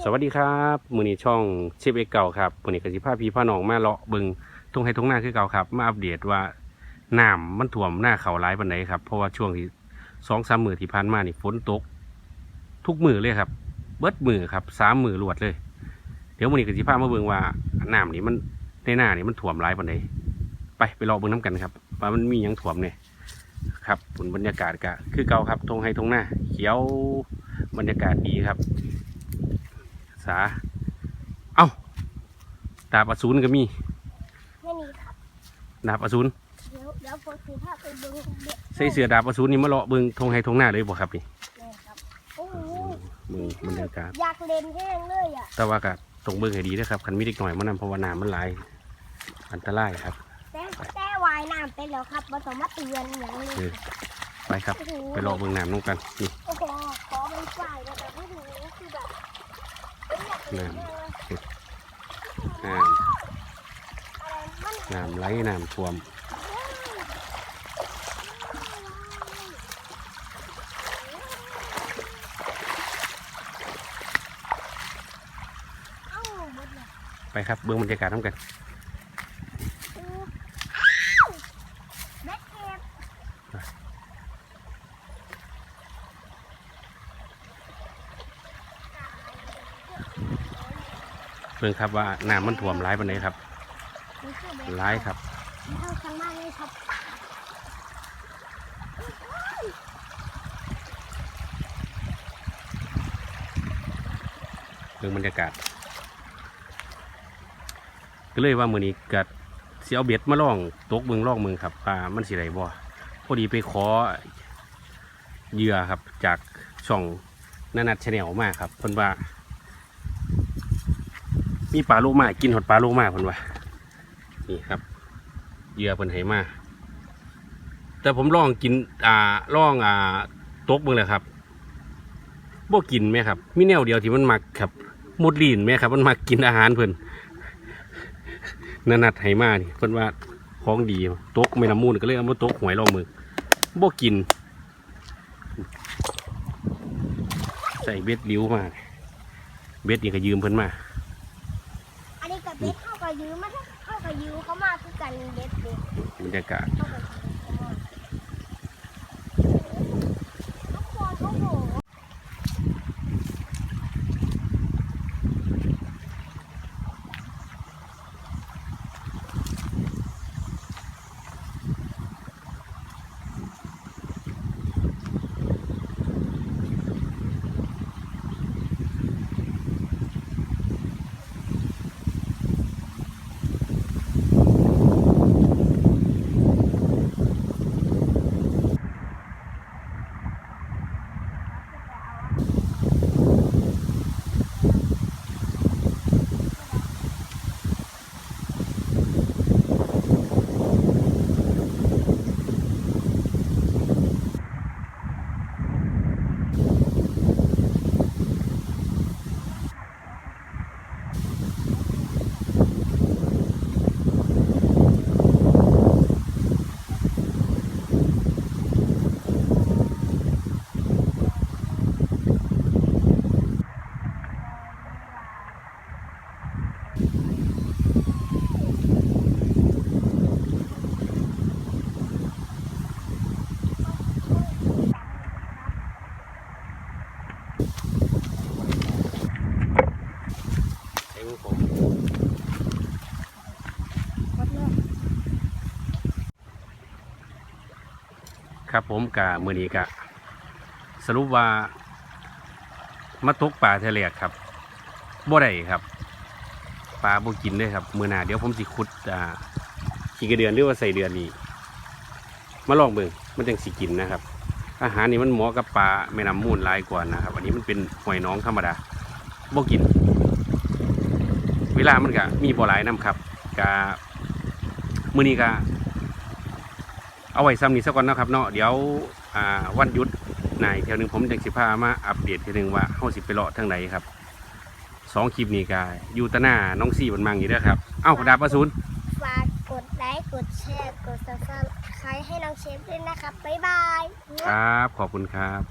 สวัสดีครับมือนี้ช่องเชฟเอกเก่าครับมือนี้กสิภาพีพ่อน้องมาเลาะเบิงทงให้ทงหน้าคือเก่าครับ มาอัปเดตว่าน้ำมันท่วมหน้าเขาร้ายปันไหนครับเพราะว่าช่วงที่สองสามมือที่ผ่านมานี่ฝนตก ทุกมือเลยครับ เบิดมือครับสามมือรวดเลย เดี๋ยวมือนี้กสิภามาเบิงว่าน้ำนี่มันในหน้านี่มันท่วมร้ายปันไหนไปไปรอเบิงน้ำกันครับว่ามันมียังท่วมเนี่ยครับผลบรรยากาศก็คือเก่าครับทงให้ทงหน้า เขียวบรรยากาศดีครับ สา เอ้า ดาบอสูรก็มีไม่มีครับดาบอสูรเดี๋ยวเดี๋ยวผมถือภาพไปดูเด็กใส่เสือดาบอสูรนี่มาเลาะเบิงทงไฮทงหน้าเลยบ่ครับนี่เลยครับโอ้โหมึงบรรยากาศ อยากเล่นแห้งเลยอะแต่ว่าก็ตรงเบิงให้ดีนะครับคันมีเด็กหน่อยมันนำเพราะว่าน้ำมันไหลาย อันตรายครับ แต่แต่ว่ายน้ำเป็นแล้วครับผสมมาเตือนอย่างนี้เออ ไปครับโอ้โหไปรอเบิงน้ำน้องกันนี่ โอ้โหขอเป็นฝ่ายแล้วแต่ผู้หญิงคือแบบเป็ น้ำน้ำน้ำไหลน้ำท่วมไปครับเบื้องบรรยากาศน้ำกัน เออแบ็คเก็ตเบิงครับว่าน้ำมันท่วมร้ายปันไหนครับนี่คือแบ็คร้ายครับเข้าข้างมากเลยครับเบิงบรรยากาศ ก็เลยว่ามือนี้กัดเสียเอาเบ็ดมาล่องตกเบิงล่องเมืองครับปลามันสิไรบ่พอดีไปขอเหยื่อครับจากช่องนานัดชาแนลมากครับเพิ่นว่า มีปลาโลมากินหดปลาโลมาเพิ่นว่านี่ครับเหยื่อเพิ่นให้มาแต่ผมลองกินอ่าลองอ่าตกเบิ่งเลยครับบ่กินไหมครับมีแนวเดียวที่มันมักครับมดลีนไหมครับ มันมักกินอาหารเพิ่นนานัดไหมานี่เพิ่นว่าของดีตกไม่น้ำมูลก็เลยเอามาตกหวยรองมือบ่กิน ใส่เบ็ดลิ้วมาเบ็ดนี่ก็ยืมเพิ่นมา อันนี้กับเบ็ดเข้ากับยืมมาเข้ากับยืมเขามาคือกันเบ็ดเบ็ดบรรยากาศ เข้ากับ ใช้มือผมครับผมกะมือนี้กะ สรุปว่ามาตกปลาทะเลครับบ่ได้ครับปลาบ่กินเลยครับ มือหนาเดี๋ยวผมสิขุดอ่าขี้กระเดือนหรือว่าใส่เดือนนี่มาลองเบิ่งมันจังสิกินนะครับ อาหารนี่มันเหมาะกับปลาแม่น้ำมูลหลายกว่านะครับ อันนี้มันเป็นหอยน้องธรรมดาบ่กิน ลามันก็มีบ่หลายน้ำครับกะมื้อนี้ก็เอาไว้ซ้ำนี้ซะก่อนเนาะครับเนาะเดี๋ยวอ่าวันหยุดนายเที่ยวหนึงผมจังสิพามาอัปเดตเทีนึงว่าเฮาสิไปเลาะทางไหนครับสองคลิปนี้ก็อยู่ตะหน้าน้องซี่บนมังอยู่เด้อครับ เอ้าดาบประสูนฝากกดไลค์กดแชร์กดซับสไครต์ให้น้องเชฟด้วยนะครับบ๊ายบาย ครับ ขอบคุณครับ